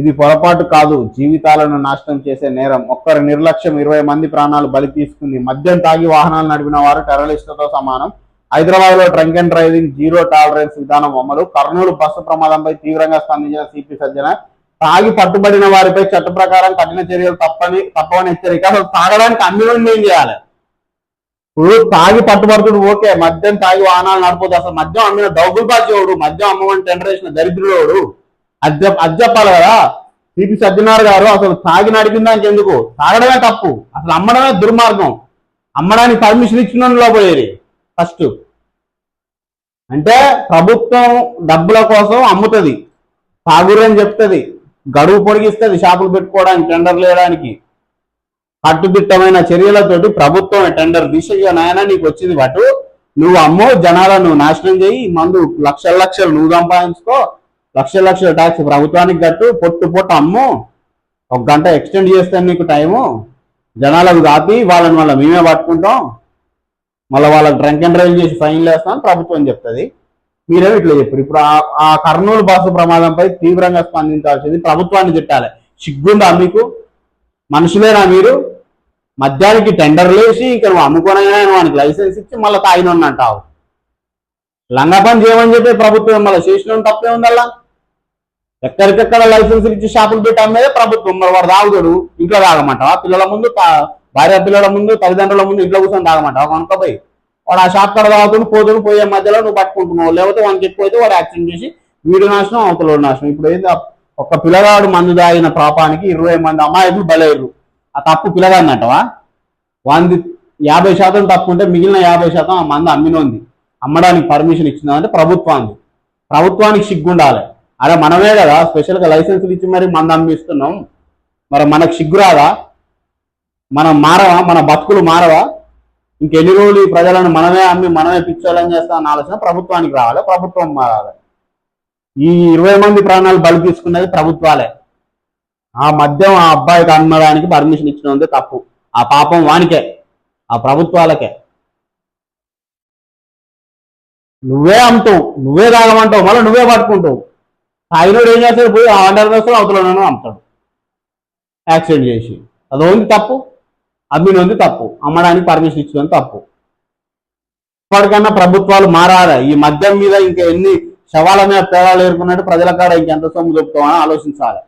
ఇది పొరపాటు కాదు. జీవితాలను నాశనం చేసే నేరం. ఒక్కరి నిర్లక్ష్యం ఇరవై మంది ప్రాణాలు బలి తీసుకుంది. మద్యం తాగి వాహనాలు నడిపిన వారు టెర్రరిస్టులతో సమానం. హైదరాబాద్లో drunk and driving zero tolerance విధానం అమలు. కర్నూలు బస్సు ప్రమాదంపై తీవ్రంగా స్పందించిన సిపి సజ్జన తాగి పట్టుబడిన వారిపై చట్ట ప్రకారం కఠిన చర్యలు తప్పని తప్పవని హెచ్చరిక. అసలు తాగడానికి అన్ని నుండి ఏం చేయాలి? ఇప్పుడు తాగి పట్టుబడుతుడు ఓకే మద్యం తాగి వాహనాలు నడపదు. అసలు మద్యం అమ్మిన దౌగుల్బాజోడు మద్యం అమ్మమని టెండర్ వేసిన దరిద్రుడు అది అది చెప్పాలి కదా సిపి సత్యనారాయణ గారు అసలు తాగి నడిపిందా ఎందుకు? తాగడమే తప్పు. అసలు అమ్మడమే దుర్మార్గం. అమ్మడానికి పర్మిషన్ ఇచ్చిన పోయేది. ఫస్ట్ అంటే ప్రభుత్వం డబ్బుల కోసం అమ్ముతుంది. తాగురు అని చెప్తుంది. గడువు పొడిగిస్తుంది షాపులు పెట్టుకోవడానికి టెండర్లు వేయడానికి కట్టుదిట్టమైన చర్యలతోటి ప్రభుత్వం టెండర్ దిశగా నాయన నీకు వచ్చింది బటు నువ్వు అమ్మో జనాలను నాశనం చేయి మందు లక్షల లక్షలు నువ్వు సంపాదించుకో. లక్ష లక్షల ట్యాక్స్ ప్రభుత్వానికి కట్టు పొట్టు పొట్టు అమ్ము. ఒక గంట ఎక్స్టెండ్ చేస్తాను నీకు టైము జనాలకు కాపి వాళ్ళని మళ్ళీ మేమే పట్టుకుంటాం. మళ్ళీ వాళ్ళకి డ్రంక్ అండ్ డ్రైవ్ చేసి ఫైన్ వేస్తాం ప్రభుత్వం చెప్తుంది. మీరేమి ఇట్లా చెప్పారు. ఇప్పుడు ఆ- కర్నూలు బస్సు ప్రమాదంపై తీవ్రంగా స్పందించాల్సింది ప్రభుత్వాన్ని తిట్టాలి. సిగ్గుందా మీకు? మనుషులేనా మీరు? మద్యానికి టెండర్లు వేసి ఇంకా నువ్వు అమ్ముకోనైనా వానికి లైసెన్స్ ఇచ్చి మళ్ళీ తాగినోడిని అంటావు. లంగా పని చేయమని చెప్పి ప్రభుత్వం మళ్ళీ చేసిన తప్పే ఉందల్లా. ఎక్కడికెక్కడ లైసెన్సులు ఇచ్చి షాపులు పెట్టి మీద ప్రభుత్వం మరి వాడు తాగుతాడు ఇంట్లో తాగమంటావా? పిల్లల ముందు భార్య పిల్లల ముందు తల్లిదండ్రుల ముందు ఇంట్లో కూర్చొని తాగమంటావా? కనుకపోయి వాడు ఆ షాప్ కాడ తాగుతుడు పోతుడు పోయే మధ్యలో నువ్వు పట్టుకుంటున్నావు. లేకపోతే వానికి ఎక్కువ అయితే వాడు యాక్సిడెంట్ చేసి వీడు నాశనం అవతల నాశనం. ఇప్పుడు ఏంది ఒక పిల్లగాడు మందు తాగిన పాపానికి ఇరవై మంది అమాయకులు బలేరు ఆ తప్పు పిల్లగాడిని అంటవా? వాంది యాభై శాతం తప్పు ఉంటే మిగిలిన యాభై శాతం ఆ మందు అమ్మినోంది. అమ్మడానికి పర్మిషన్ ఇచ్చిందంటే ప్రభుత్వానికి. ప్రభుత్వానికి సిగ్గుండాలి. అరే మనమే కదా స్పెషల్గా లైసెన్సులు ఇచ్చి మరి మనం అమ్మిస్తున్నాం. మరి మనకు సిగ్గురాదా మనం మారవా? మన బతుకులు మారవా? ఇంకెన్ని రోజులు ఈ ప్రజలను మనమే అమ్మి మనమే పిచ్చోళ్ళని చేస్తామన్న ఆలోచన ప్రభుత్వానికి రావాలి ప్రభుత్వం మారాలి. ఈ ఇరవై మంది ప్రాణాలు బలి తీసుకున్నది ప్రభుత్వాలే. ఆ మద్యం ఆ అబ్బాయికి అమ్మడానికి పర్మిషన్ ఇచ్చినందుకు తప్పు. ఆ పాపం వానికే ఆ ప్రభుత్వాలకే. నువ్వే అమ్ముతావు నువ్వే తాగమంటావు మళ్ళీ నువ్వే పట్టుకుంటావు. తాగినోడు ఏం చేస్తాడు? పోయి ఆర్డర్ అండర్ వేస్తాడు అవతలనో అమ్ముతాడు యాక్సిడెంట్ చేసి. అది ఉంది తప్పు అమ్మినోంది తప్పు. అమ్మడానికి పర్మిషన్ ఇచ్చినంది తప్పు. ఇప్పటికన్నా ప్రభుత్వాలు మారాలి ఈ మద్యం మీద ఇంకా ఎన్ని శవాల మీద పేరాలు ఏరుకున్నట్టు ప్రజల కాడ ఇంకెంత సొమ్ము చెప్తామని ఆలోచించాలి.